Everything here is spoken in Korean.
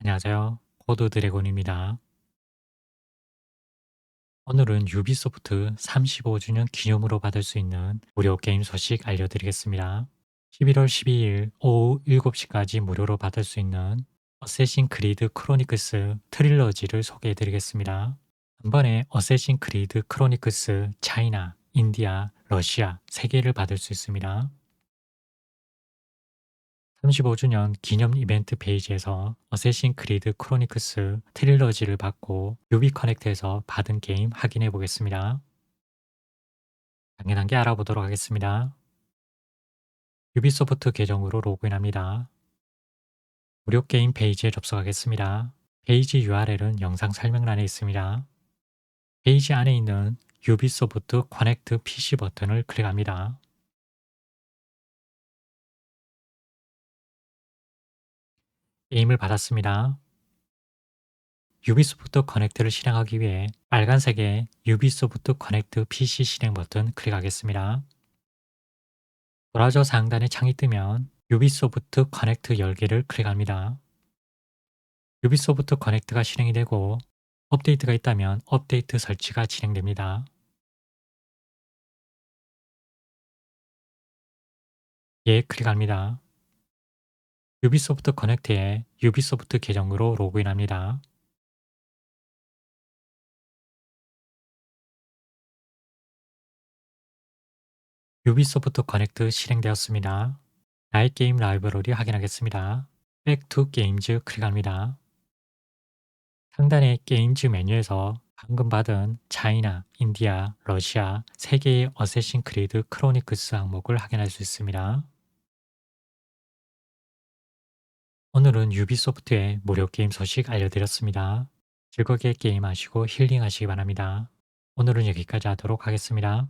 안녕하세요. 코드 드래곤입니다. 오늘은 유비소프트 35주년 기념으로 받을 수 있는 무료 게임 소식 알려드리겠습니다. 11월 12일 오후 7시까지 무료로 받을 수 있는 어쌔신 크리드 크로니크스 트릴러지를 소개해드리겠습니다. 한 번에 어쌔신 크리드 크로니크스 차이나, 인디아, 러시아 3개를 받을 수 있습니다. 35주년 기념 이벤트 페이지에서 어쌔신 크리드 크로니크스 트릴러지를 받고 유비 커넥트에서 받은 게임 확인해 보겠습니다. 단계 단계 알아보도록 하겠습니다. 유비소프트 계정으로 로그인합니다. 무료 게임 페이지에 접속하겠습니다. 페이지 URL은 영상 설명란에 있습니다. 페이지 안에 있는 유비소프트 커넥트 PC 버튼을 클릭합니다. 게임을 받았습니다. 유비소프트 커넥트를 실행하기 위해 빨간색의 유비소프트 커넥트 PC 실행 버튼 클릭하겠습니다. 브라우저 상단에 창이 뜨면 유비소프트 커넥트 열기를 클릭합니다. 유비소프트 커넥트가 실행이 되고 업데이트가 있다면 업데이트 설치가 진행됩니다. 예 클릭합니다. 유비소프트 커넥트에 유비소프트 계정으로 로그인합니다. 유비소프트 커넥트 실행되었습니다. 나의 게임 라이브러리 확인하겠습니다. Back to Games 클릭합니다. 상단의 게임즈 메뉴에서 방금 받은 차이나, 인디아, 러시아 3개의 어쌔신 크리드 크로니크스 항목을 확인할 수 있습니다. 오늘은 유비소프트의 무료 게임 소식 알려드렸습니다. 즐겁게 게임하시고 힐링하시기 바랍니다. 오늘은 여기까지 하도록 하겠습니다.